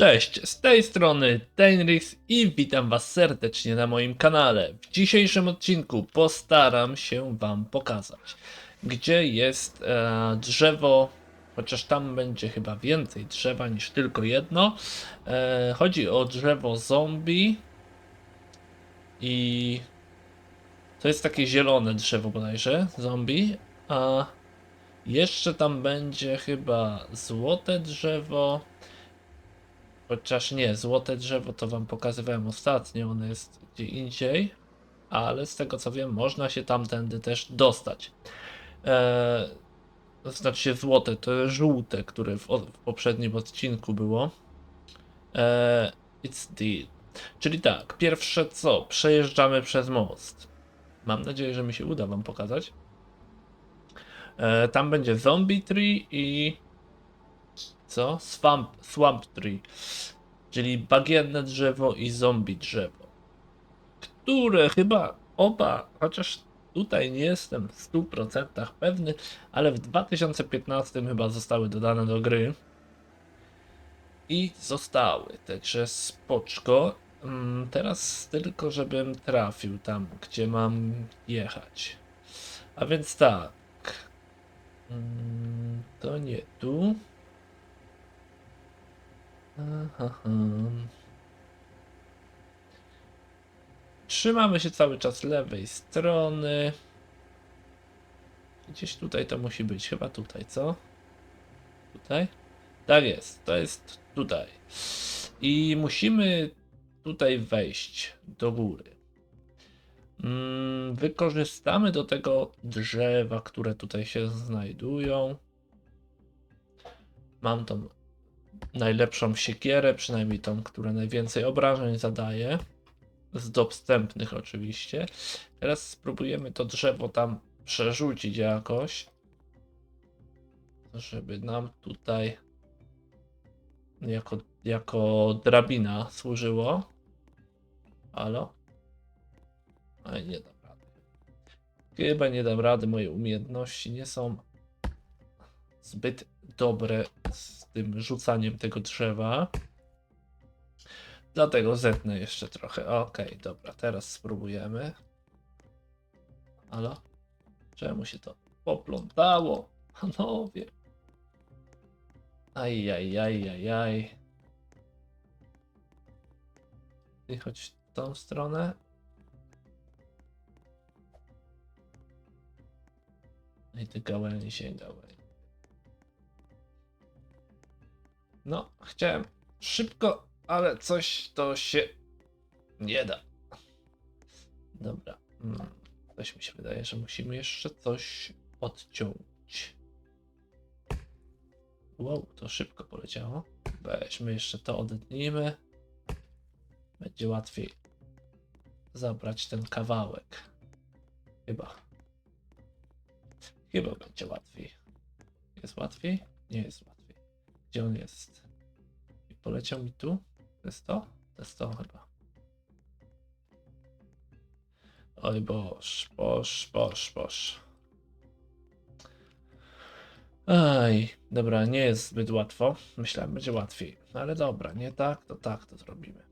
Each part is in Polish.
Cześć, z tej strony Tenrix i witam was serdecznie na moim kanale. W dzisiejszym odcinku postaram się wam pokazać, gdzie jest e, drzewo, chociaż tam będzie chyba więcej drzewa niż tylko jedno. E, chodzi o drzewo zombie i to jest takie zielone drzewo bodajże, zombie, a jeszcze tam będzie chyba złote drzewo. Chociaż nie, złote drzewo to wam pokazywałem ostatnio, ono jest gdzie indziej, ale z tego co wiem, można się tamtędy też dostać. Eee, znaczy się złote, to żółte, które w, w poprzednim odcinku było. Eee, it's deal. Czyli tak, pierwsze co, przejeżdżamy przez most. Mam nadzieję, że mi się uda wam pokazać. Eee, tam będzie zombie tree i co? Swamp, swamp tree, czyli bagienne drzewo i zombie drzewo, które chyba oba, chociaż tutaj nie jestem w 100% pewny, ale w 2015 chyba zostały dodane do gry. I zostały, także spoczko. Mm, Teraz tylko, żebym trafił tam, gdzie mam jechać. A więc tak. Mm, To nie tu. Trzymamy się cały czas lewej strony. Gdzieś tutaj to musi być, chyba tutaj, co? Tutaj? Tak jest, to jest tutaj. I musimy tutaj wejść do góry. Mm, wykorzystamy do tego drzewa, które tutaj się znajdują. Mam tą najlepszą siekierę, przynajmniej tą, która najwięcej obrażeń zadaje. Z dostępnych oczywiście. Teraz spróbujemy to drzewo tam przerzucić jakoś. Żeby nam tutaj jako, jako drabina służyło. Halo? Aj, nie dam rady. Chyba nie dam rady, moje umiejętności nie są zbyt dobre z tym rzucaniem tego drzewa. Dlatego zetnę jeszcze trochę. Okej, dobra, teraz spróbujemy. Halo? Czemu się to poplątało? Panowie. Ajajajajaj. I chodź w tą stronę. I ty gałęzie, gałęzie. No, chciałem szybko, ale coś to się nie da. Dobra. Mm. Coś mi się wydaje, że musimy jeszcze coś odciąć. Wow, to szybko poleciało. Weźmy jeszcze to, odetnijmy. Będzie łatwiej zabrać ten kawałek. Chyba. Chyba będzie łatwiej. Jest łatwiej? Nie jest łatwiej. Gdzie on jest? I poleciał mi tu? To jest to? To jest to chyba. Oj boż, boż, boż, boż. Aj, dobra, nie jest zbyt łatwo. Myślałem, będzie łatwiej. No ale dobra, nie tak, to tak to zrobimy.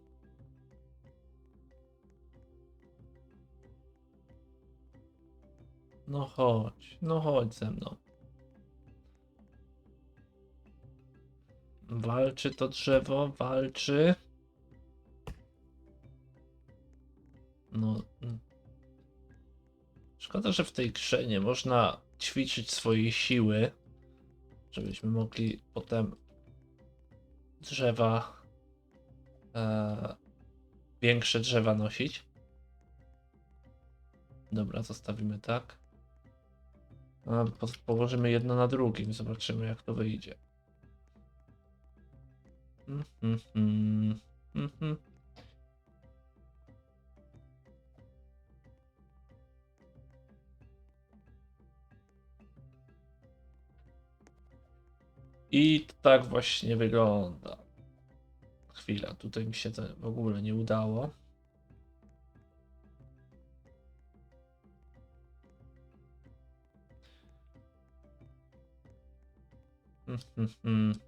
No chodź, no chodź ze mną. Walczy to drzewo, walczy. No. mm. Szkoda, że w tej grze nie można ćwiczyć swojej siły, żebyśmy mogli potem drzewa, e, większe drzewa nosić. Dobra, zostawimy tak. A, po, położymy jedno na drugim, zobaczymy jak to wyjdzie. I tak właśnie wygląda. Chwila, tutaj mi się to w ogóle nie udało. Mhm, mhm.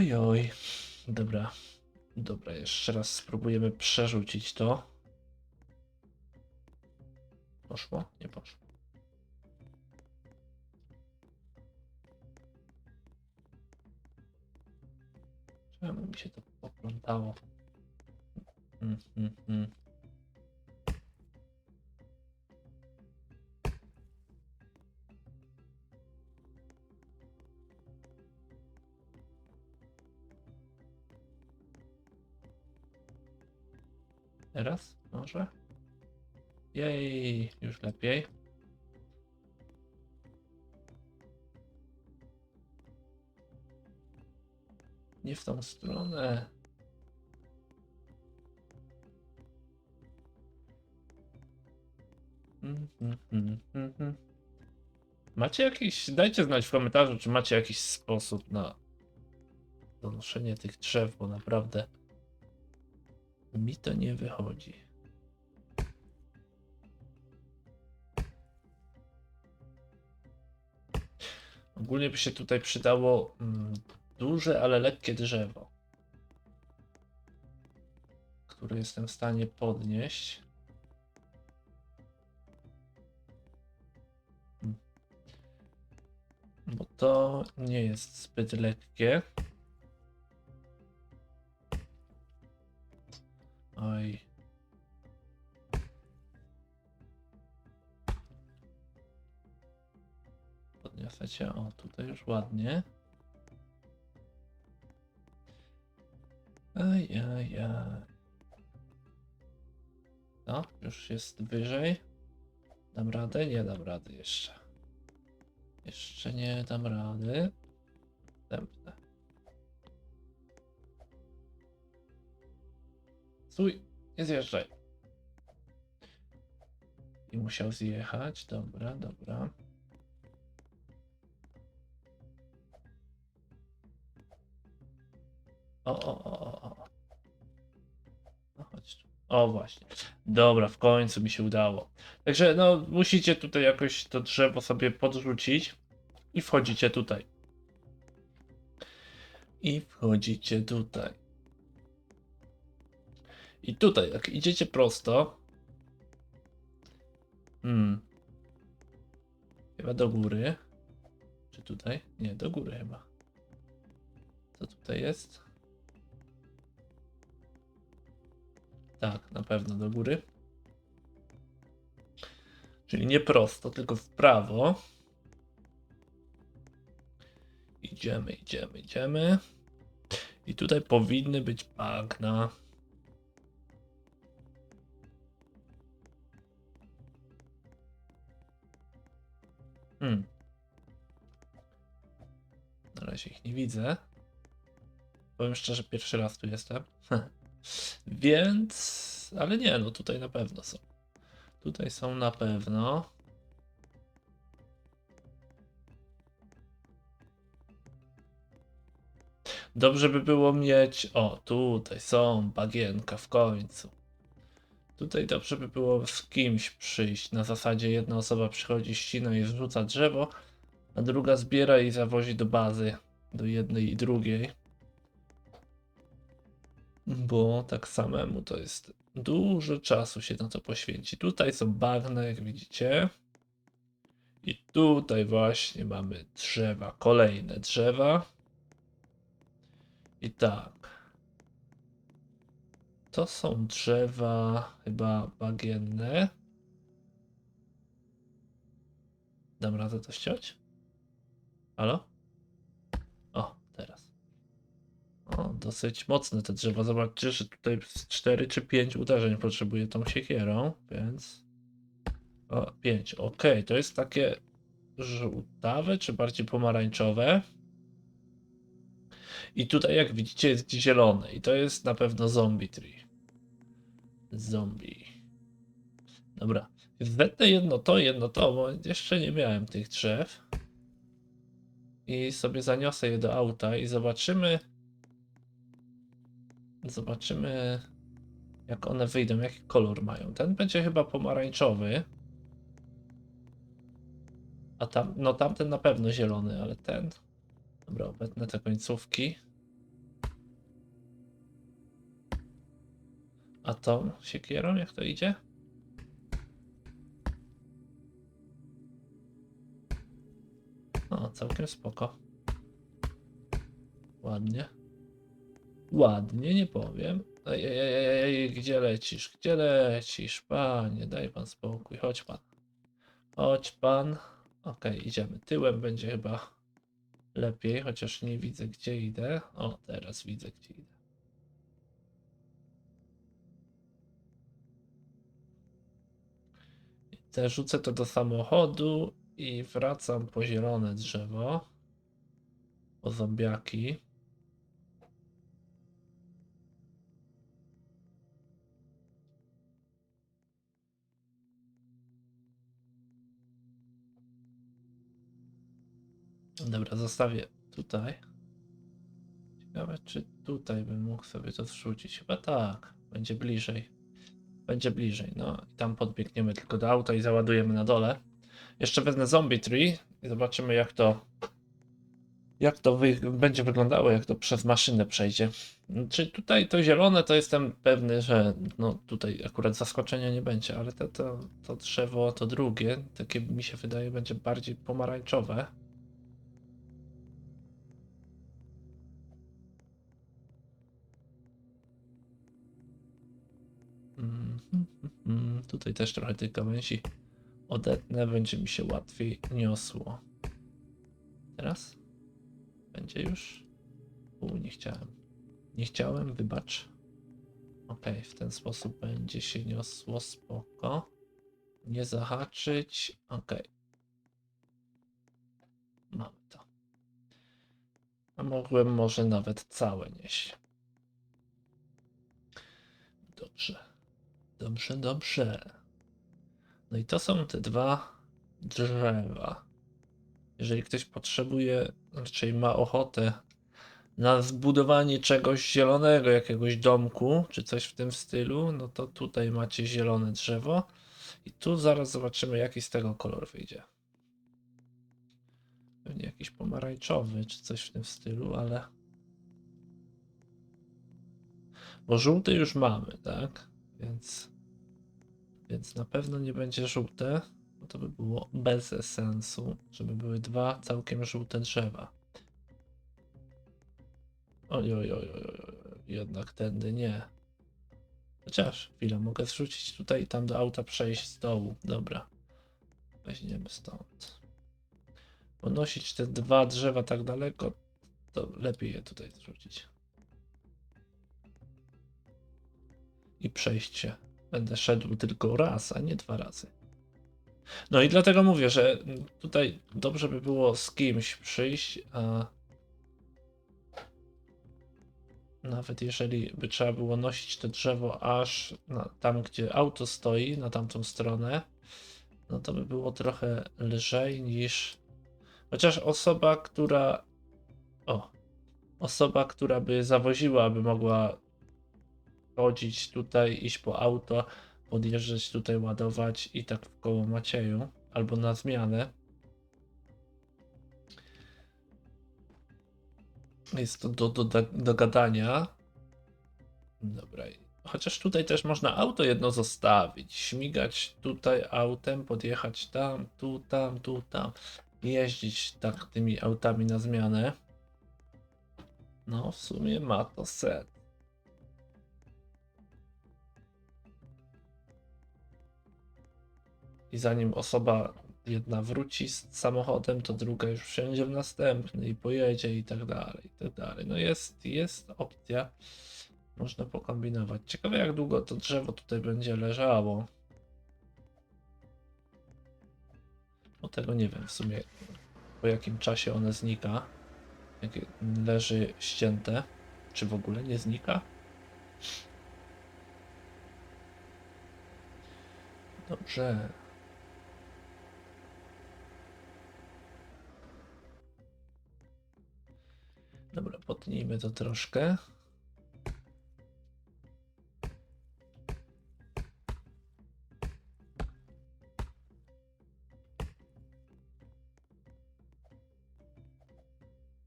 Oj, oj. Dobra. Dobra, jeszcze raz spróbujemy przerzucić to. Poszło? Nie poszło. Czemu mi się to poplątało? Mm, mm, mm. Teraz? Może? Jej, już lepiej. Nie w tą stronę. Macie jakiś, dajcie znać w komentarzu, czy macie jakiś sposób na donoszenie tych drzew, bo naprawdę mi to nie wychodzi. Ogólnie by się tutaj przydało mm, duże, ale lekkie drzewo, które jestem w stanie podnieść. Mm. Bo to nie jest zbyt lekkie. Oj. Podniosę. O, tutaj już ładnie. Aj, aj, aj. No, już jest wyżej. Dam radę? Nie dam rady jeszcze. Jeszcze nie dam rady. Następne. Nie zjeżdżaj. I musiał zjechać. Dobra, dobra. O, o, o, o. No chodź tu. O, właśnie. Dobra, w końcu mi się udało. Także, no, musicie tutaj jakoś to drzewo sobie podrzucić i wchodzicie tutaj. I wchodzicie tutaj. I tutaj, jak idziecie prosto. Hmm. Chyba do góry. Czy tutaj? Nie, do góry chyba. Co tutaj jest? Tak, na pewno do góry. Czyli nie prosto, tylko w prawo. Idziemy, idziemy, idziemy. I tutaj powinny być bagna. Nie widzę. Powiem szczerze, pierwszy raz tu jestem. Więc, ale nie, no tutaj na pewno są. Tutaj są na pewno. Dobrze by było mieć. O, tutaj są bagienka w końcu. Tutaj dobrze by było z kimś przyjść. Na zasadzie jedna osoba przychodzi, ścina i zrzuca drzewo, a druga zbiera i zawozi do bazy. Do jednej i drugiej. Bo tak samemu to jest dużo czasu się na to poświęci. Tutaj są bagna, jak widzicie. I tutaj właśnie mamy drzewa, kolejne drzewa. I tak. To są drzewa chyba bagienne. Dam radę to ściąć? Halo? Dosyć mocne te drzewa. Zobaczcie, że tutaj z 4 czy 5 uderzeń potrzebuję tą siekierą, więc... O, 5. Ok, to jest takie żółtawe, czy bardziej pomarańczowe. I tutaj, jak widzicie, jest zielone. I to jest na pewno zombie tree. Zombie. Dobra. Zetnę jedno to, jedno to, bo jeszcze nie miałem tych drzew. I sobie zaniosę je do auta i zobaczymy. Zobaczymy, jak one wyjdą, jaki kolor mają. Ten będzie chyba pomarańczowy. A tam, no tamten na pewno zielony, ale ten. Dobra, obetnę te końcówki. A to? Się siekierą, jak to idzie? No, całkiem spoko. Ładnie. Ładnie, nie powiem. Ej, ej, ej, ej, gdzie lecisz? Gdzie lecisz? Panie, daj pan spokój. Chodź pan. Chodź pan. Okej, idziemy. Tyłem będzie chyba lepiej, chociaż nie widzę gdzie idę. O, teraz widzę gdzie idę. Rzucę to do samochodu i wracam po zielone drzewo. Po zombiaki. Dobra, zostawię tutaj. Ciekawe, czy tutaj bym mógł sobie to zrzucić. Chyba tak. Będzie bliżej. Będzie bliżej. No i tam podbiegniemy tylko do auta i załadujemy na dole. Jeszcze wezmę zombie tree i zobaczymy jak to jak to wy będzie wyglądało, jak to przez maszynę przejdzie. Czy tutaj to zielone, to jestem pewny, że no tutaj akurat zaskoczenia nie będzie, ale to, to, to drzewo, to drugie, takie mi się wydaje, będzie bardziej pomarańczowe. Tutaj też trochę tych gałęzi odetnę, będzie mi się łatwiej niosło. Teraz? Będzie już? U, nie chciałem. Nie chciałem, wybacz. Ok, w ten sposób będzie się niosło spoko. Nie zahaczyć. Ok. Mamy to. A mogłem może nawet całe nieść. Dobrze. Dobrze, dobrze. No i to są te dwa drzewa. Jeżeli ktoś potrzebuje, raczej ma ochotę na zbudowanie czegoś zielonego, jakiegoś domku, czy coś w tym stylu, no to tutaj macie zielone drzewo. I tu zaraz zobaczymy, jaki z tego kolor wyjdzie. Pewnie jakiś pomarańczowy, czy coś w tym stylu, ale. Bo żółty już mamy, tak? Więc. Więc na pewno nie będzie żółte, bo to by było bez sensu, żeby były dwa całkiem żółte drzewa. Oj, oj, oj, oj, oj, jednak tędy nie. Chociaż, chwilę, mogę zrzucić tutaj i tam do auta przejść z dołu. Dobra. Weźmiemy stąd. Bo nosić te dwa drzewa tak daleko, to lepiej je tutaj zrzucić. I przejść się. Będę szedł tylko raz, a nie dwa razy. No i dlatego mówię, że tutaj dobrze by było z kimś przyjść, a nawet jeżeli by trzeba było nosić to drzewo aż na, tam, gdzie auto stoi, na tamtą stronę, no to by było trochę lżej niż. Chociaż osoba, która. O. Osoba, która by zawoziła, by mogła chodzić tutaj, iść po auto, podjeżdżać tutaj, ładować i tak w koło Macieju, albo na zmianę. Jest to do, do, do, do gadania. Dobra. Chociaż tutaj też można auto jedno zostawić. Śmigać tutaj autem, podjechać tam, tu, tam, tu, tam. Jeździć tak tymi autami na zmianę. No, w sumie ma to sens. I zanim osoba jedna wróci z samochodem, to druga już wsiądzie w następny i pojedzie i tak dalej, i tak dalej. No jest, jest opcja. Można pokombinować. Ciekawe jak długo to drzewo tutaj będzie leżało. O tego nie wiem w sumie po jakim czasie one znika. Jak leży ścięte. Czy w ogóle nie znika? Dobrze. Dobra, potnijmy to troszkę.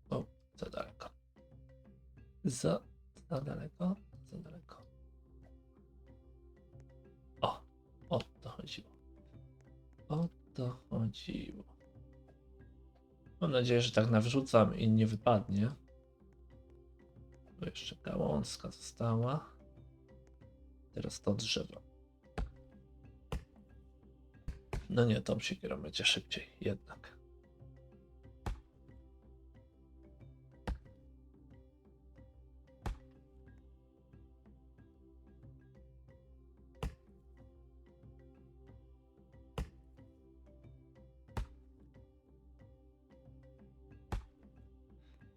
O, za daleko. Za, za daleko, za daleko. O, o to chodziło. O to chodziło. Mam nadzieję, że tak nawrzucam i nie wypadnie. Jeszcze gałązka została. Teraz to drzewo. No nie, tą siekierą będzie szybciej jednak.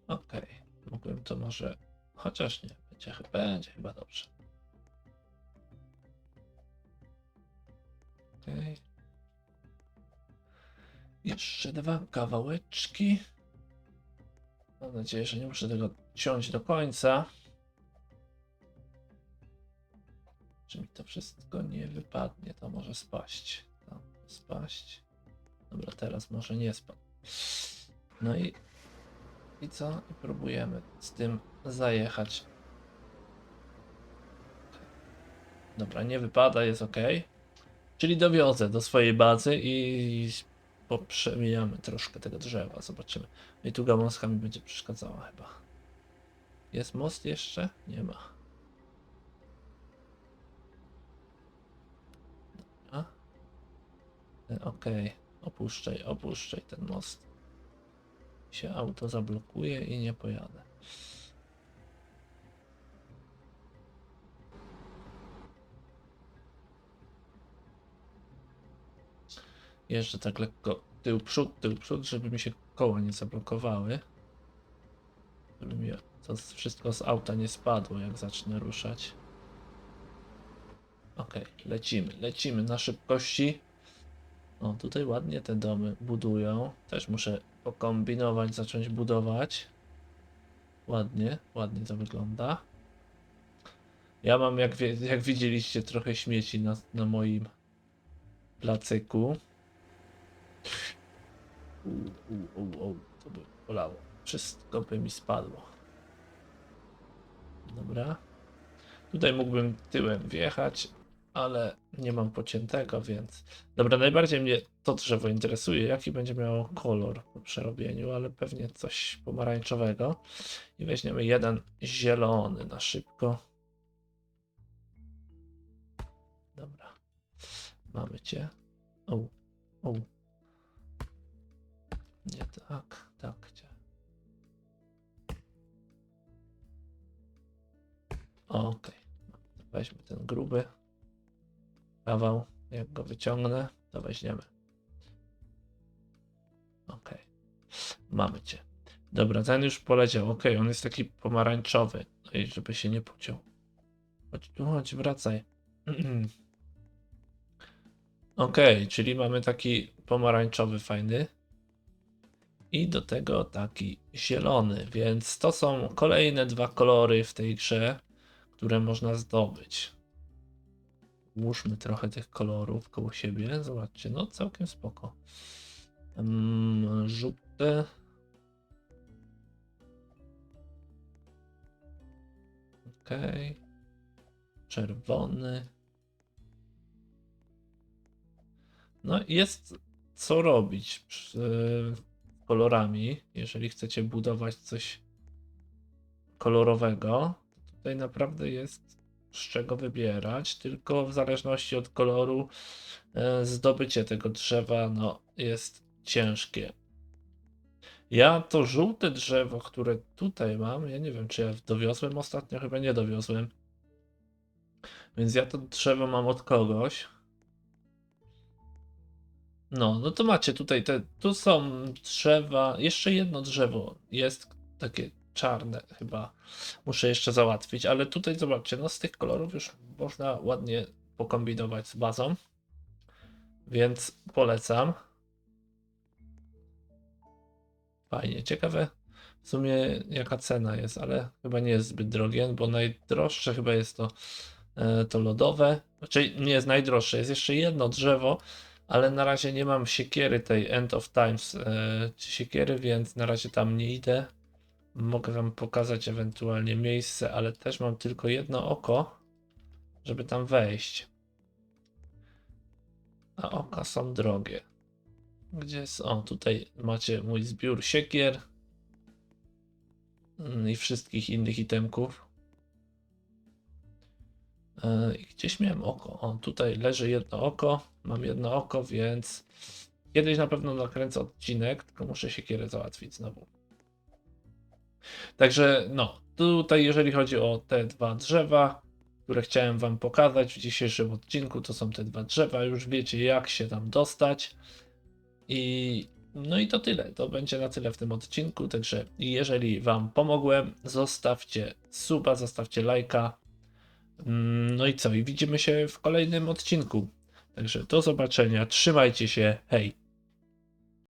Okej, mógłbym to może. Chociaż nie, będzie, będzie chyba dobrze. Okej. Jeszcze dwa kawałeczki. Mam nadzieję, że nie muszę tego ciąć do końca. Czy mi to wszystko nie wypadnie? To może spaść. To spaść. Dobra, teraz może nie spadł. No i i co? I próbujemy z tym zajechać. Dobra, nie wypada, jest ok. Czyli dowiozę do swojej bazy i poprzemijamy troszkę tego drzewa. Zobaczymy. No I tu gałązka mi będzie przeszkadzała chyba. Jest most jeszcze? Nie ma. Dobra. E, Okej, opuszczaj, opuszczaj ten most się auto zablokuje i nie pojadę. Jeszcze tak lekko tył przód, tył przód, żeby mi się koła nie zablokowały. Żeby mi to wszystko z auta nie spadło, jak zacznę ruszać. Okej, lecimy, lecimy na szybkości. O, tutaj ładnie te domy budują. Też muszę pokombinować, zacząć budować. Ładnie, ładnie to wygląda. Ja mam, jak, jak widzieliście, trochę śmieci na, na moim placyku. U, u, u, to by bolało. Wszystko by mi spadło. Dobra. Tutaj mógłbym tyłem wjechać, ale nie mam pociętego, więc. Dobra, najbardziej mnie to drzewo interesuje, jaki będzie miało kolor po przerobieniu, ale pewnie coś pomarańczowego. I weźmiemy jeden zielony na szybko. Dobra. Mamy cię. O, o. Nie tak, tak cię. Okej. Weźmy ten gruby kawał. Jak go wyciągnę, to weźmiemy. Okej. Mamy cię. Dobra, ten już poleciał. Okej, on jest taki pomarańczowy. No i żeby się nie pociął. Chodź tu, chodź, wracaj. Okej, czyli mamy taki pomarańczowy fajny. I do tego taki zielony, więc to są kolejne dwa kolory w tej grze, które można zdobyć. Włóżmy trochę tych kolorów koło siebie. Zobaczcie, no całkiem spoko. Żółte. Okej. Czerwony. No jest co robić przy, kolorami, jeżeli chcecie budować coś kolorowego. Tutaj naprawdę jest z czego wybierać, tylko w zależności od koloru e, zdobycie tego drzewa no, jest ciężkie. Ja to żółte drzewo, które tutaj mam, ja nie wiem, czy ja dowiozłem ostatnio, chyba nie dowiozłem. Więc ja to drzewo mam od kogoś. No, no to macie tutaj te, tu są drzewa, jeszcze jedno drzewo jest takie czarne chyba, muszę jeszcze załatwić, ale tutaj zobaczcie, no z tych kolorów już można ładnie pokombinować z bazą, więc polecam. Fajnie, ciekawe w sumie jaka cena jest, ale chyba nie jest zbyt drogie, bo najdroższe chyba jest to, e, to lodowe, znaczy nie jest najdroższe, jest jeszcze jedno drzewo, ale na razie nie mam siekiery tej End of Times e, siekiery, więc na razie tam nie idę. Mogę wam pokazać ewentualnie miejsce, ale też mam tylko jedno oko, żeby tam wejść. A oka są drogie. Gdzie jest? O, tutaj macie mój zbiór siekier mm, i wszystkich innych itemków. E, I gdzieś miałem oko. O, tutaj leży jedno oko. Mam jedno oko, więc kiedyś na pewno nakręcę odcinek, tylko muszę siekierę załatwić znowu. Także no, tutaj jeżeli chodzi o te dwa drzewa, które chciałem wam pokazać w dzisiejszym odcinku, to są te dwa drzewa, już wiecie jak się tam dostać. I no i to tyle, to będzie na tyle w tym odcinku, także jeżeli wam pomogłem, zostawcie suba, zostawcie lajka. No i co, i widzimy się w kolejnym odcinku. Także do zobaczenia, trzymajcie się, hej!